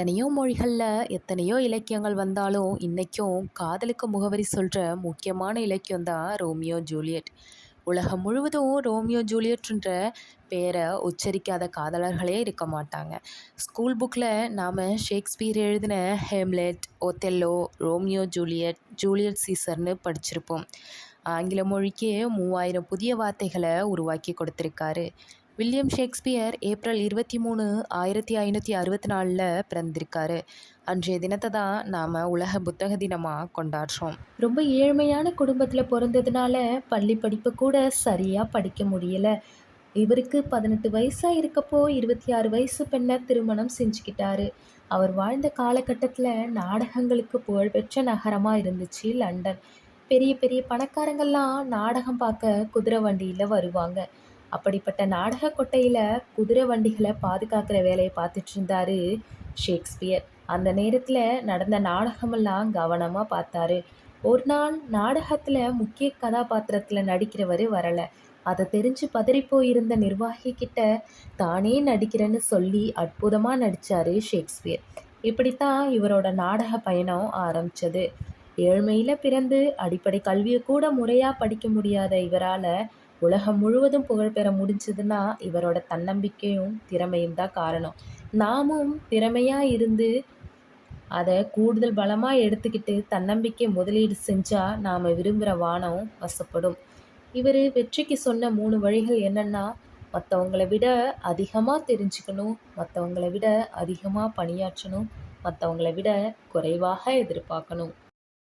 எத்தனையோ மொழிகளில் எத்தனையோ இலக்கியங்கள் வந்தாலும் இன்றைக்கும் காதலுக்கு முகவரி சொல்கிற முக்கியமான இலக்கியம் தான் ரோமியோ ஜூலியட். உலகம் முழுவதும் ரோமியோ ஜூலியட்ன்ற பேரை உச்சரிக்காத காதலர்களே இருக்க மாட்டாங்க. ஸ்கூல் புக்கில் நாம் ஷேக்ஸ்பியர் எழுதின Hamlet Othello Romeo Juliet Juliet சீசர்னு படிச்சிருப்போம். ஆங்கில மொழிக்கு மூவாயிரம் புதிய வார்த்தைகளை உருவாக்கி கொடுத்துருக்காரு. வில்லியம் ஷேக்ஸ்பியர் ஏப்ரல் இருபத்தி மூணு ஆயிரத்தி ஐநூற்றி அறுபத்தி நாலில் பிறந்திருக்காரு. அன்றைய தினத்தை தான் நாம் உலக புத்தக தினமாக கொண்டாடுறோம். ரொம்ப ஏழ்மையான குடும்பத்தில் பிறந்ததுனால பள்ளி படிப்பு கூட சரியாக படிக்க முடியலை. இவருக்கு பதினெட்டு வயசாக இருக்கப்போ இருபத்தி ஆறு வயசு பெண்ணை திருமணம் செஞ்சுக்கிட்டாரு. அவர் வாழ்ந்த காலகட்டத்தில் நாடகங்களுக்கு புகழ்பெற்ற நகரமாக இருந்துச்சு லண்டன். பெரிய பெரிய பணக்காரங்கள்லாம் நாடகம் பார்க்க குதிரை வண்டியில் வருவாங்க. அப்படிப்பட்ட நாடக கொட்டையில் குதிரை வண்டிகளை பாதுகாக்கிற வேலையை பார்த்துட்டு இருந்தாரு ஷேக்ஸ்பியர். அந்த நேரத்தில் நடந்த நாடகமெல்லாம் கவனமாக பார்த்தாரு. ஒரு நாள் நாடகத்தில் முக்கிய கதாபாத்திரத்தில் நடிக்கிறவர் வரலை. அதை தெரிஞ்சு பதறி போயிருந்த நிர்வாகி கிட்ட தானே நடிக்கிறேன்னு சொல்லி அற்புதமாக நடித்தார் ஷேக்ஸ்பியர். இப்படித்தான் இவரோட நாடக பயணம் ஆரம்பித்தது ஏழ்மையில் பிறந்து அடிப்படை கல்வியை கூட முறையாக படிக்க முடியாத இவரால் உலகம் முழுவதும் புகழ் பெற முடிஞ்சதுன்னா இவரோட தன்னம்பிக்கையும் திறமையும் தான் காரணம். நாமும் திறமையாக இருந்து அதை கூடுதல் பலமாக எடுத்துக்கிட்டு தன்னம்பிக்கை முதலீடு செஞ்சால் நாம் விரும்புகிற வானம் வசப்படும். இவர் வெற்றிக்கு சொன்ன மூணு வழிகள் என்னென்னா மற்றவங்களை விட அதிகமாக தெரிஞ்சுக்கணும் மற்றவங்களை விட அதிகமாக பணியாற்றணும் மற்றவங்களை விட குறைவாக எதிர்பார்க்கணும்.